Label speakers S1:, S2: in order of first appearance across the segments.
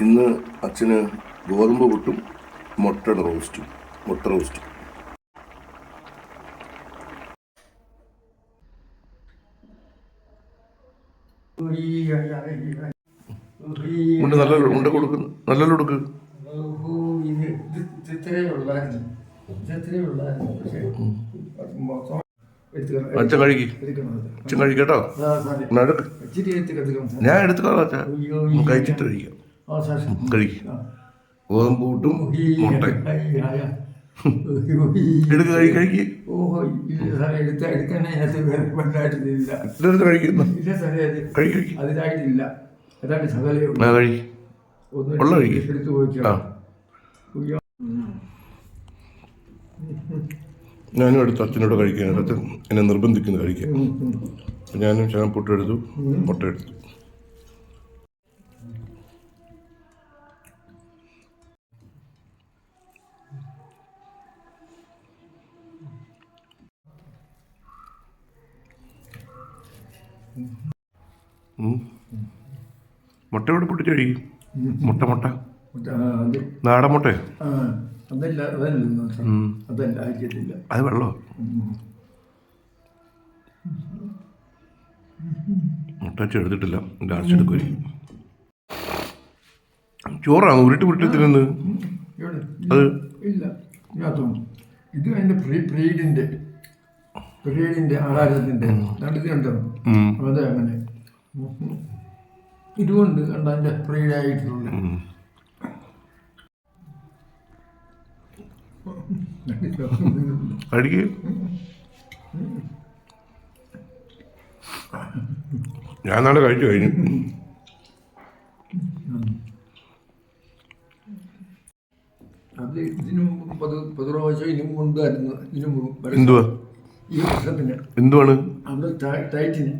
S1: ഇന്ന് അച്ഛന് ഗോതമ്പ് പുട്ടും മുട്ടയുടെ റോസ്റ്റും മുട്ട റോസ്റ്റും. ഉണ്ട് നല്ല ഉണ്ട കൊടുക്കുന്നു നല്ല കൊടുക്ക് അച്ഛൻ കഴിക്കട്ടോ ഞാൻ എടുത്തോളാം കഴിച്ചിട്ട് കഴിക്കാം. കഴിക്ക്. ഗോതമ്പ് മുട്ട. കഴി കഴിക്ക്
S2: എടുത്ത
S1: കഴിക്കുന്നു. കഴിക്ക്. ആ.
S2: എടുത്ത്.
S1: ഞാനും എടുത്തു അച്ഛനോട് കഴിക്കാൻ. അച്ഛൻ എന്നെ നിർബന്ധിക്കുന്നു കഴിക്കാൻ. ഞാനും ശകലം പുട്ട് എടുത്തു മുട്ട എടുത്തു. മുട്ട ഇവിടെ പൊട്ടിച്ചു കഴിക്കും. മുട്ട മുട്ട. നാടൻ
S2: മുട്ടേ. അതല്ല അതല്ല
S1: അത് വെള്ളമോ മുട്ട ചെടുത്തിട്ടില്ല എടുത്തിട്ടില്ല. ലാസ്റ്റ് എടുക്കുമായിരിക്കും ചോറാണ്? ഉരുട്ടി ഉരുട്ടി
S2: ഇവിടെ
S1: അത്
S2: ഇല്ല ഇത് അതിന്റെ പ്രീ പ്രീഡിന്റെ പ്രീഡിന്റെ ആഹാരത്തിന്റെ നടുക്കുണ്ടോ
S1: ഉം.
S2: അതെ അങ്ങനെ. ഇതുകൊണ്ട് കണ്ട
S1: ഉം. കഴിക്ക് ഞാൻ നാളെ കഴിച്ചു കഴിഞ്ഞു.
S2: അത് ഇതിനു മുമ്പ് പത് പത് പ്രാവശ്യം ഇതിനു ഉണ്ടായിരുന്നു ഇതിനു മുമ്പ്
S1: എന്തുവാ?
S2: ഈ
S1: എന്തുവാണ്?
S2: അവിടെ ടൈറ്റിന്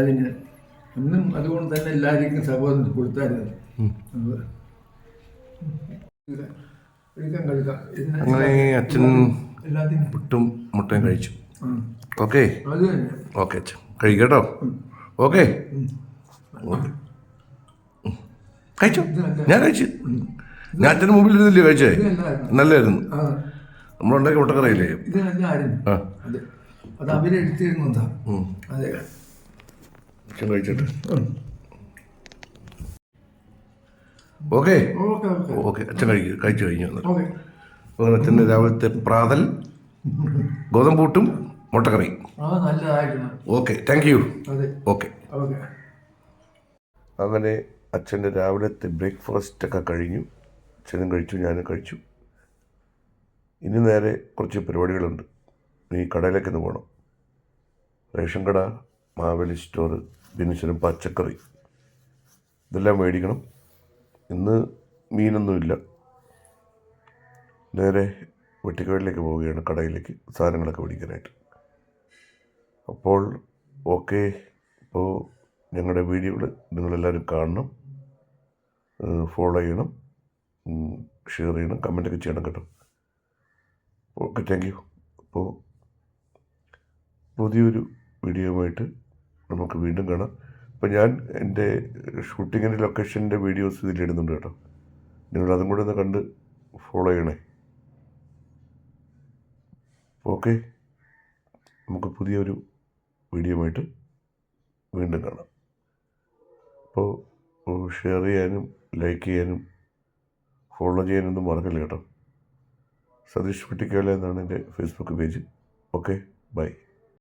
S2: അതിന് അന്നും അതുകൊണ്ട് തന്നെ എല്ലാവർക്കും സഹോദരൻ കൊടുത്തായിരുന്നു.
S1: അങ്ങനെ അച്ഛൻ പുട്ടും മുട്ടയും കഴിച്ചു. ഓക്കെ. ഓക്കെ അച്ഛൻ. കഴിക്കട്ടോ ഓക്കെ. കഴിച്ചു? ഞാൻ കഴിച്ചു. ഞാൻ അച്ഛന്റെ മുമ്പിൽ ഇരുന്നില്ലേ കഴിച്ചേ നല്ലായിരുന്നു
S2: ആ
S1: ഒട്ടക്കറിയില്ലേ മുട്ടക്കറിയില്ലേ
S2: ഇത് നല്ലായിരുന്നു അതെ അവരെടുത്തിരുന്നതാ. അതെ.
S1: കഴിച്ചിട്ട്. ഓക്കെ.
S2: ഓക്കെ
S1: അച്ഛൻ കഴിക്കും. കഴിച്ചു കഴിഞ്ഞു അങ്ങനെ അച്ഛന്റെ രാവിലത്തെ പ്രാതൽ ഗോതമ്പൂട്ടും മുട്ടക്കറി. ഓക്കെ. Thank you okay. അങ്ങനെ അച്ഛന്റെ രാവിലത്തെ ബ്രേക്ക്ഫാസ്റ്റ് ഒക്കെ കഴിഞ്ഞു. അച്ഛനും കഴിച്ചു ഞാനും കഴിച്ചു. ഇനി നേരെ കുറച്ച് പരിപാടികളുണ്ട്. ഈ കടയിലേക്ക് ഒന്ന് പോകണം റേഷൻ കട മാവേലി സ്റ്റോർ ബിനിസിനും പച്ചക്കറി. ഇതെല്ലാം മേടിക്കണം. ഇന്ന് മീനൊന്നുമില്ല. നേരെ വെട്ടിക്കാടിലേക്ക് പോവുകയാണ് കടയിലേക്ക് സാധനങ്ങളൊക്കെ മേടിക്കാനായിട്ട്. അപ്പോൾ ഓക്കെ. ഇപ്പോൾ ഞങ്ങളുടെ വീഡിയോകൾ നിങ്ങളെല്ലാവരും കാണണം. ഫോളോ ചെയ്യണം. ഷെയർ ചെയ്യണം. കമന്റൊക്കെ ചെയ്യണം കേട്ടോ. ഓക്കെ താങ്ക് യു അപ്പോൾ പുതിയൊരു വീഡിയോയുമായിട്ട് നമുക്ക് വീണ്ടും കാണാം. അപ്പോൾ ഞാൻ എന്റെ ഷൂട്ടിങ്ങിന്റെ ലൊക്കേഷന്റെ വീഡിയോസ് ഇതിലിടുന്നുണ്ട് കേട്ടോ. നിങ്ങൾ അതും കൂടെ ഒന്ന് കണ്ട് ഫോളോ ചെയ്യണേ. ഓക്കെ നമുക്ക് പുതിയൊരു വീഡിയോയുമായിട്ട് വീണ്ടും കാണാം. അപ്പോൾ ഷെയർ ചെയ്യാനും ലൈക്ക് ചെയ്യാനും ഫോളോ ചെയ്യാനൊന്നും മറക്കില്ല കേട്ടോ. സതീഷ് കുട്ടിക്കേള എന്നാണ് എന്റെ ഫേസ്ബുക്ക് പേജ്. Okay bye.